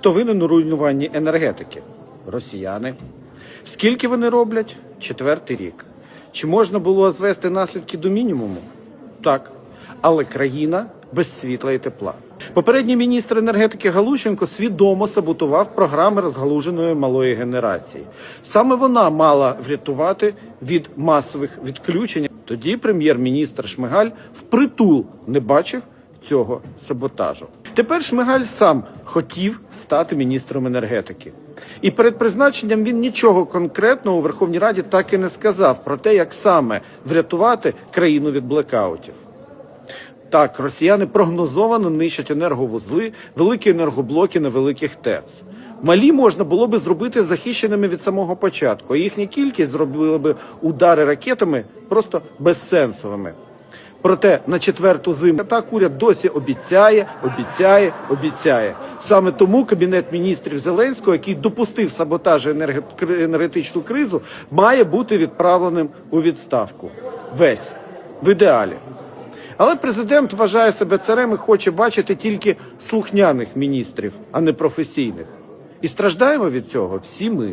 Хто винен у руйнуванні енергетики? Росіяни. Скільки вони роблять? Четвертий рік. Чи можна було звести наслідки до мінімуму? Так. Але країна без світла і тепла. Попередній міністр енергетики Галущенко свідомо саботував програми розгалуженої малої генерації. Саме вона мала врятувати від масових відключень. Тоді прем'єр-міністр Шмигаль впритул не бачив цього саботажу. Тепер Шмигаль сам хотів стати міністром енергетики. І перед призначенням він нічого конкретного у Верховній Раді так і не сказав про те, як саме врятувати країну від блекаутів. Так, росіяни прогнозовано нищать енерговузли, великі енергоблоки на великих ТЕЦ. Малі можна було би зробити захищеними від самого початку, а їхня кількість зробила би удари ракетами просто безсенсовими. Проте на четверту зиму так уряд досі обіцяє, обіцяє, обіцяє. Саме тому кабінет міністрів Зеленського, який допустив саботаж енергетичну кризу, має бути відправленим у відставку. Весь в ідеалі. Але президент вважає себе царем і хоче бачити тільки слухняних міністрів, а не професійних. І страждаємо від цього всі ми.